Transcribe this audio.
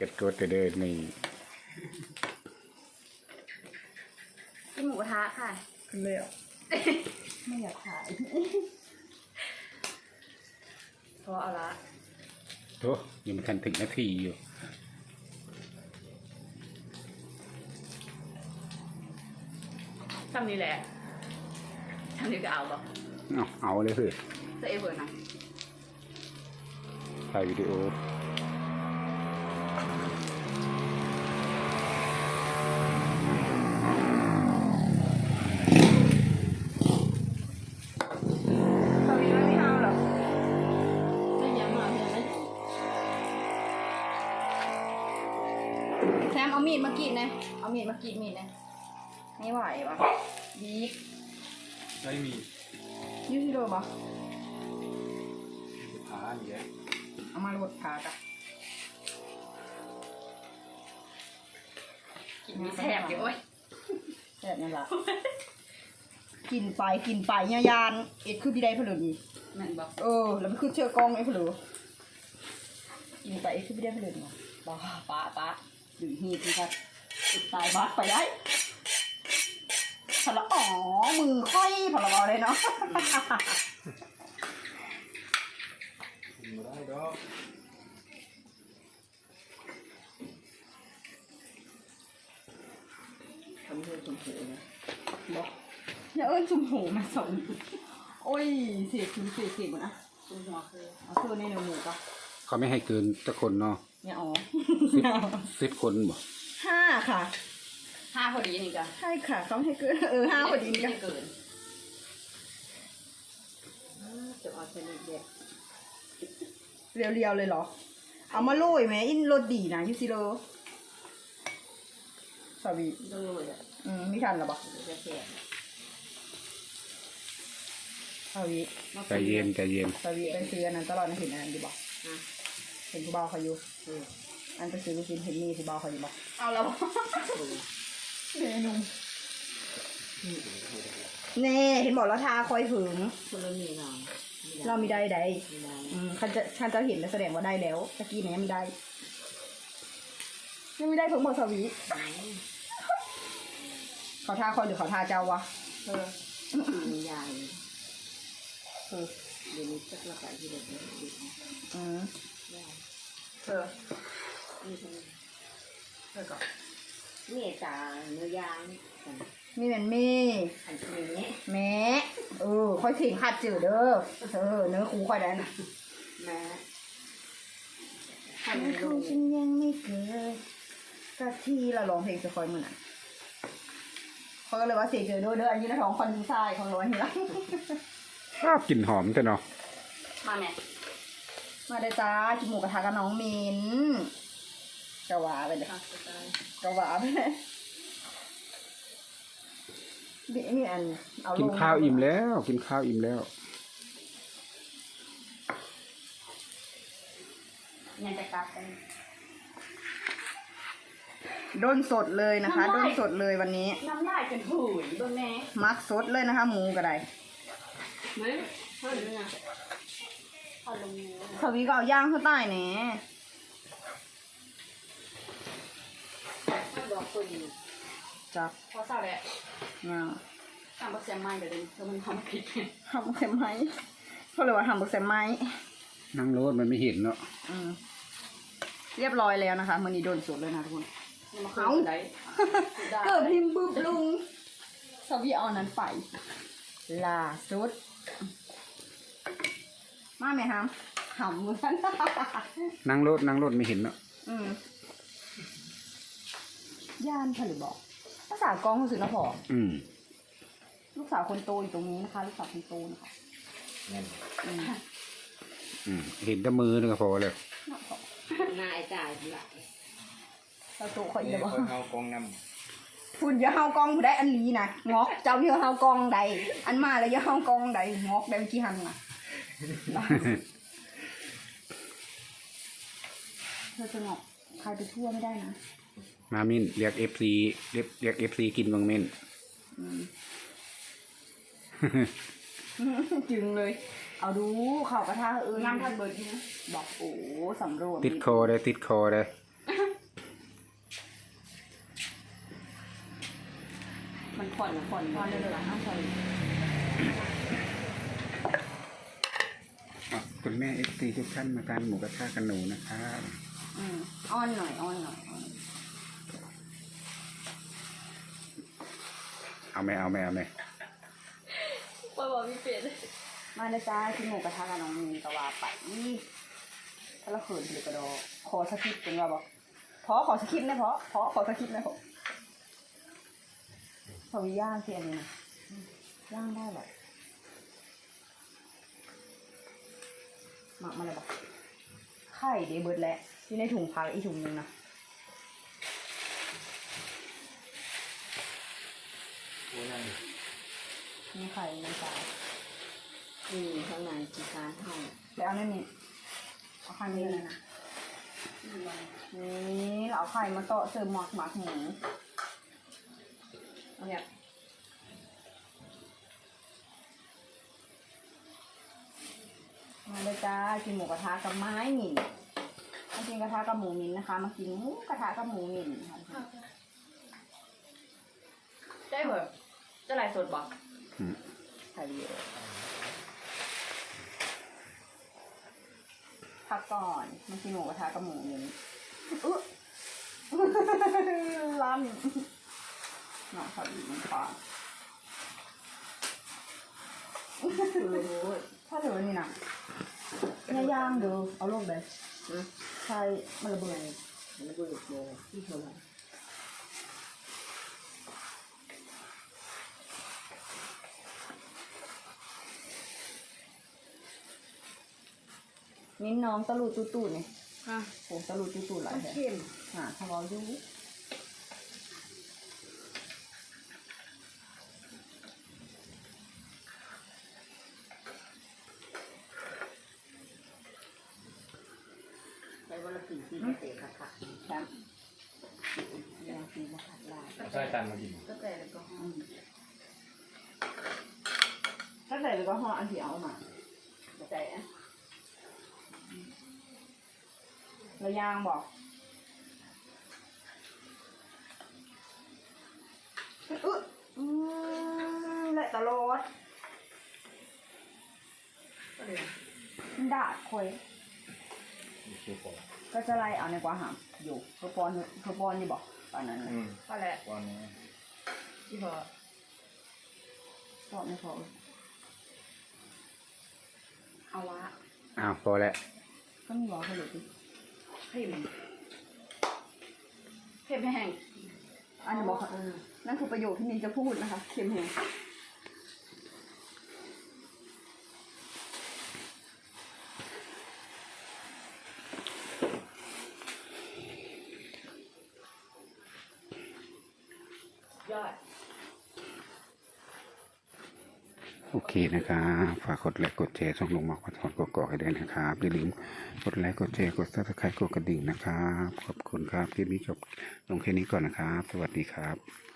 เก็ดกดเด้อนี่กินหมูกระทะค่ะ ขึ้นเลยเหรอไม่อยากขายเพราะเอาละโอ้ยังไม่ทันถึงนาทีอยู่ ทำนี่แหละทำนี่ก็เอาบ่เอาเอาเลยเถอะจะเอเวอร์นะถ่ายวิดีโอ เอามีดมากรีดมีดนะไม่ไหววะบีกไม่มียูซิโร่บ่ผาอย่างเงี้ยเอามาลดขากันกินมีแซ่บอยู่เว้ยแค่นั้นละกินไปกินไปยายานเอ็ดคือพี่ได้เพลินอีกแมันบอกเออแล้วมันคือเชือกกองไอ้เพลินกินไปเอ็ดคือพี่ได้เพลินอีกป้าป้าป้าดึงหีบสิครับ ติดตายบัดไปได้พละอ๋อ มือค่อยพละบอเลยเนาะกินมาได้ดอกทำเพื่อชมพูนะบอกอย่าเอิ้นชมพูมาสองโอ้ย เสียคือเสียเสียหมดนะคุณหัวคือเอาเธอในเนื้อหมูปะเขาไม่ให้เกินสักคนเนาะเนี่ยอ๋อสิบสิบคนบ่ ห้าค่ะ ห้าพอดีนี่ก็ใช่ค่ะเขาให้เกินเออห้าพอดีไม่กันได้เกินจะเอาเส้นเด็ดเรียวๆเลยเหรอ เอามาโรยไหมอินรสดีนะยูซิโรสวีดูเลยอืมไม่ทันหรอปะจะเสียสวีใจเย็นใจเย็นสวีไปซื้ออันนั้นตลอดนะเห็นอันนั้นดีบอกอะเห็นผู้บ่าวเขาอยู่ อันไปซื้อลูกชิ้นเห็นมีผู้บ่าวเขาอยู่บอกเอาแล้วเมนูเน่เห็นบอกแล้วทาคอยถึงคนละมีเราเรามีได้ใดไม่ได้อืมคันจะคันจะเห็นแล้วแสดงว่าได้แล้วตะกี้เนี่ยยังไม่ได้ยังไม่ได้เพิ่งหมดสวีเขาทาคอยหรือเขาทาเจ้าวะเออมียายเออเดี๋ยวนี้จักระบายที่เด็กเนี่ยดีอืมยายเออ นี่เป็นเออก่อนนี่จ่าเนื้อย่างกันมีเหมือนมี อันนี้แม่เออค่อยถึงขัดจืดเด้อเออเนื้อคูค่อยได้นะแม่ทำเนื้อลคูงฉันยังไม่เกิดสักทีเราร้องเพลงจะคอยมือน่ะเขาก็เลยว่าเสียเจอเด้อเด้ออันนี้นะท้องคอนดีไซน์ของร้อยนี่ละชอบกลิ่นหอมแต่เนาะมาแม่มาได้จ้ากินหมูกระทะกับน้องมิน กะหวาไปเลยค่ะจะกะหวาไปเลยนี่นี่อันเอากิกินข้าวอิ่มแล้ว กินข้าวอิ่มแล้ว ยังจะกลับกัน ด้นสดเลยนะคะน้ำลายด้นสดเลยวันนี้ น้ำลายเป็นหุยเบิ่งแม่มักสดเลยนะคะ หมูกระไดเฮ้ยเท่านี้นะพอลงมือสวีก็เอาย่างข้างใต้แหน่ ไม่บอกคนจับพอเศร้าแล้วงาทำบักแซมไม่เดี๋ยวนี้เธอมันทำผิดทำเค็มไหมเขาเลยว่าทำบุกเซมไหมนั่งรถมันไม่เห็นเนาะอืมเรียบร้อยแล้วนะคะมันนี้โดนสดเลยนะทุกคนนี่มาคืนไหนเกิดพิมพ์บึบลุงสวีเอานั้นไปล่าสุด มาไหมครับหำเหมือนกันนั่งรถนั่งรถไม่เห็นเนาะอืม ย่านผลิบอกภาษากองคุณสุนทรพออืมลูกสาวคนโตอยู่ตรงนี้นะคะ ลูกสาวคนโตนะคะนั่นอืมอืมเห็นแต่มือนึงก็พอแล้วน่าพอนายจ่ายละเราโตเขาอีกนี่แล้วคบอกนเอากองนคุณอย่าเฮากองผู้ได้อันนี้นะงอกเจ้าเยาเฮากองใด อันมาแล้วอย่าเฮากองใดงอกได้เมื่อกี้หันน่ะเธอจะงอกใครไปทั่วไม่ได้นะ มาเม่นเรียกเอฟซีเรียกเอฟซีกินบางเม่นจึงเลย เอาดูเข่ากระทะเออนั่ทันเบิร์ดนะบอกโอ้สำรวจติดคอเลยติดคอเลยมันผ่อนผ่อนผ่อนเลยหรอห้าผ่อนคุณแม่เอฟซีทุกท่านมาทานหมูกระทะกันหนูนะครับอ่อนหน่อยอ่อนหน่อย เอาไหมเอาไหมเอาไหมปบอกพี่เป็ดมาเลยจ้ากินหมูกระทะกับน้องมีนกะว่าไปนี่ถ้าเราเขินหรือกระดอขอสคริปต์เป็นว่าบอกพอขอสคริปต์นะพอพอขอสคริปต์นะพอพอมีย่างที่อันนี้นะย่างได้เหรอหมักมาเลยบอกไข่เดยวเบิร์ดแหละอยู่ในถุงพักอีกถุงหนึงนะ โอ้ยนั่น มีไข่ในจานอืมข้างในจีการให้แล้วเอาในนี้เอาไข่มาเลยนะนี่เราเอาไข่มาเตาะเสริมหมักหมักหมูเอาเนี่ยมาเลยจ้ากินหมูกระทะกับไม้หมิ่นมากินกระทะกับหมูหมิ่นนะคะ มากินหมูกระทะกับหมูหมิ่นค่ะได้เหรอจะไลฟ์สดบอกอืม ถ่ายวิดีโอพักก่อนมากินหมูกระทะกับหมูหมิ่นอุ๊ยลั่นน้องเขาดีมันปากเออโอ้ยถ้าเดี๋ยวนี้นะเนี่ยย่างดูเอาลงเลยใช่มันระเบิดมันเบิดโบที่เท่าไหร่ มิ้นน้องตะลุตูตูเนี่ยอะโหตะลุตูตูหลายแท้เข้มอ่าทะเลาะอยู่ไปวันละสี่ที่เตะค่ะค่ะแชมป์ยังตีมาขัดลายเอาใส่ตันมากินก็แต่แล้วก็ห้องถ้าใส่แล้วก็ห่ออันที่เอามาใส่อะ แล้วย่างบอกอึ๊ะอืมและตลอดก็เลยดาดคอยมีเคี่ยวปอกก็จะไล่เอาในกว่าหามอยู่เพื่อปอนเพื่อปอนนี่บอกตอนนั้นน่ะอืมก็แหละวันนี้ที่พอปอนไม่พอเอาละอ้าวพอแล้วก็มีบอกเขาอยู่ดิ เข้มเข้มแห้งอันนี้บอกเออนั่นคือประโยคที่มินจะพูดนะคะเค็มแห้งยอด โอเคนะครับ ฝากกดไลค์กดแชร์ช่องลงมากกระทอนกกอกให้ด้วยนะครับอย่าลืมกดไลค์กดแชร์กดซับสไครต์กดกระดิ่งนะครับ ขอบคุณครับคลิปนี้จบลงแค่นี้ก่อนนะครับ สวัสดีครับ